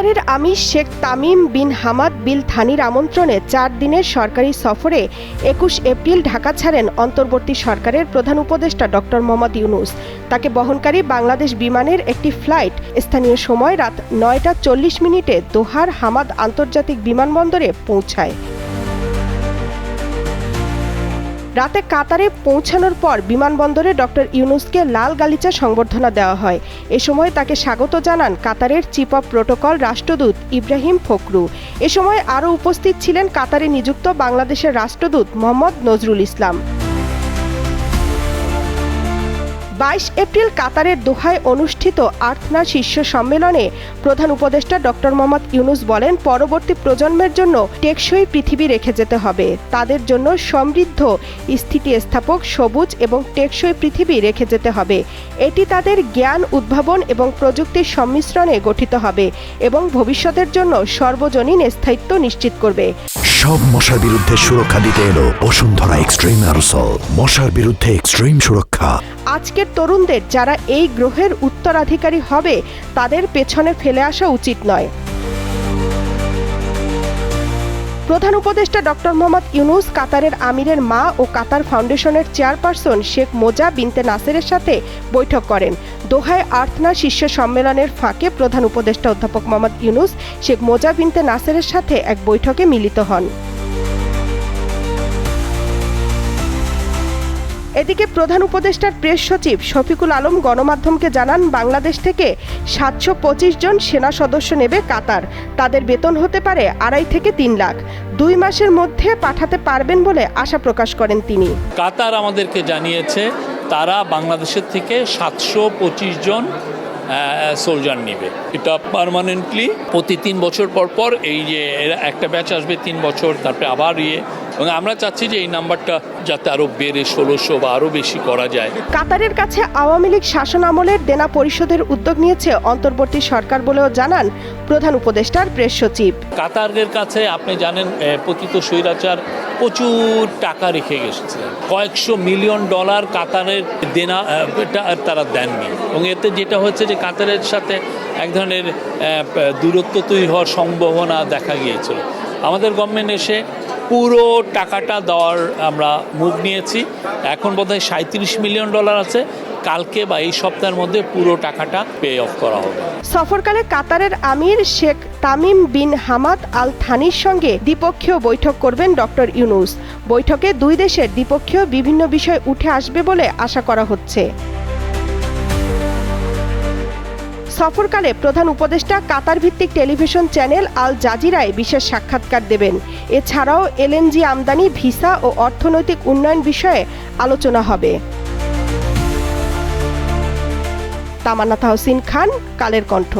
কাতারের আমির Sheikh Tamim bin Hamad bin থানির আমন্ত্রণে চার দিনের সরকারি সফরে একুশ এপ্রিল ঢাকা ছাড়েন অন্তর্বর্তী সরকারের প্রধান উপদেষ্টা ডক্টর মোহাম্মদ ইউনুস। তাকে বহনকারী বাংলাদেশ বিমানের একটি ফ্লাইট স্থানীয় সময় রাত নয়টা চল্লিশ মিনিটে দোহার হামাদ আন্তর্জাতিক বিমানবন্দরে পৌঁছায়। রাতে কাতারে পৌঁছানোর পর বিমানবন্দরে ডক্টর ইউনুসকে লাল গালিচা সংবর্ধনা দেওয়া হয়। এ সময় তাকে স্বাগত জানান কাতারের চিফ অব প্রোটোকল রাষ্ট্রদূত ইব্রাহিম ফখরু। এ সময় আরও উপস্থিত ছিলেন কাতারে নিযুক্ত বাংলাদেশের রাষ্ট্রদূত মোহাম্মদ নজরুল ইসলাম। বাইশ এপ্রিল কাতারের দোহায় অনুষ্ঠিত আর্থনা শীর্ষ সম্মেলনে প্রধান উপদেষ্টা ডক্টর মোহাম্মদ ইউনুস বলেন পরবর্তী প্রজন্মের জন্য টেকসই পৃথিবী রেখে যেতে হবে। তাদের জন্য সমৃদ্ধ স্থিতিস্থাপক সবুজ এবং টেকসই পৃথিবী রেখে যেতে হবে। এটি তাদের জ্ঞান উদ্ভাবন এবং প্রযুক্তির সংমিশ্রণে গঠিত হবে এবং ভবিষ্যতের জন্য সর্বজনীন স্থায়িত্ব নিশ্চিত করবে। সব মশার বিরুদ্ধে সুরক্ষা দিতে এলো বসুন্ধরা এক্সট্রিম মশার বিরুদ্ধে এক্সট্রিম সুরক্ষা। আজকের তরুণদের যারা এই গ্রহের উত্তরাধিকারী হবে, তাদের পেছনে ফেলে আসা উচিত নয়। প্রধান উপদেষ্টা ডক্টর মোহাম্মদ ইউনুস কাতারের আমিরের মা ও কাতার ফাউন্ডেশনের চেয়ারপারসন শেখ মোজা বিনতে নাসেরের সাথে বৈঠক করেন। দোহায় আর্থনা শীর্ষ সম্মেলনের ফাঁকে প্রধান উপদেষ্টা অধ্যাপক মোহাম্মদ ইউনুস শেখ মোজা বিনতে নাসেরের সাথে এক বৈঠকে মিলিত হন। এদিকে প্রধান উপদেষ্টার প্রেস সচিব শফিকুল আলম গণমাধ্যমকে জানান, বাংলাদেশ থেকে সাতশো পঁচিশ জন সেনা সদস্য নেবে কাতার। তাদের বেতন হতে পারে আড়াই থেকে তিন লাখ। দুই মাসের মধ্যে পাঠাতে পারবেন বলে আশা প্রকাশ করেন তিনি। কাতার আমাদেরকে জানিয়েছে, তারা বাংলাদেশের থেকে সাতশো পঁচিশ জন সোলজার নেবে। এটা পারমানেন্টলি প্রতি তিন বছর পর পর এই যে একটা ব্যাচ আসবে তিন বছর, তারপরে আবার ইয়ে এবং আমরা চাচ্ছি যে এই নাম্বারটা যাতে আরও বেড়ে ষোলোশো বা আরও বেশি করা যায়। কাতারের কাছে আওয়ামী লীগ শাসন আমলের দেনা পরিশোধের উদ্যোগ নিয়েছে অন্তর্বর্তী সরকার বলেও জানান প্রধান উপদেষ্টার প্রেস সচিব। কাতারের কাছে আপনি জানেন পতিত স্বৈরাচার প্রচুর টাকা রেখে গেছে। কয়েকশো মিলিয়ন ডলার কাতারের দেনা তারা দেননি। এবং এতে যেটা হচ্ছে যে কাতারের সাথে এক ধরনের দূরত্ব তৈরি হওয়ার সম্ভাবনা দেখা গিয়েছিল। আমাদের গভর্নমেন্ট এসে পুরো টাকাটা দেওয়ার আমরা মুখ নিয়েছি। এখন বোধহয় সাঁত্রিশ মিলিয়ন ডলার আছে। কালকে বা এই সপ্তাহের মধ্যে পুরো টাকাটা পে অফ করা হবে। সফরকালে কাতারের আমির Sheikh Tamim bin Hamad al থানির সঙ্গে দ্বিপক্ষীয় বৈঠক করবেন ডক্টর ইউনুস। বৈঠকে দুই দেশের দ্বিপক্ষীয় বিভিন্ন বিষয় উঠে আসবে বলে আশা করা হচ্ছে। সফরকালে প্রধান উপদেষ্টা কাতার ভিত্তিক টেলিভিশন চ্যানেল আল জাজিরায় বিশেষ সাক্ষাৎকার দেবেন। এছাড়াও এলএনজি আমদানি, ভিসা ও অর্থনৈতিক উন্নয়ন বিষয়ে আলোচনা হবে। তামান্না তাহসিন খান, কালের কণ্ঠ।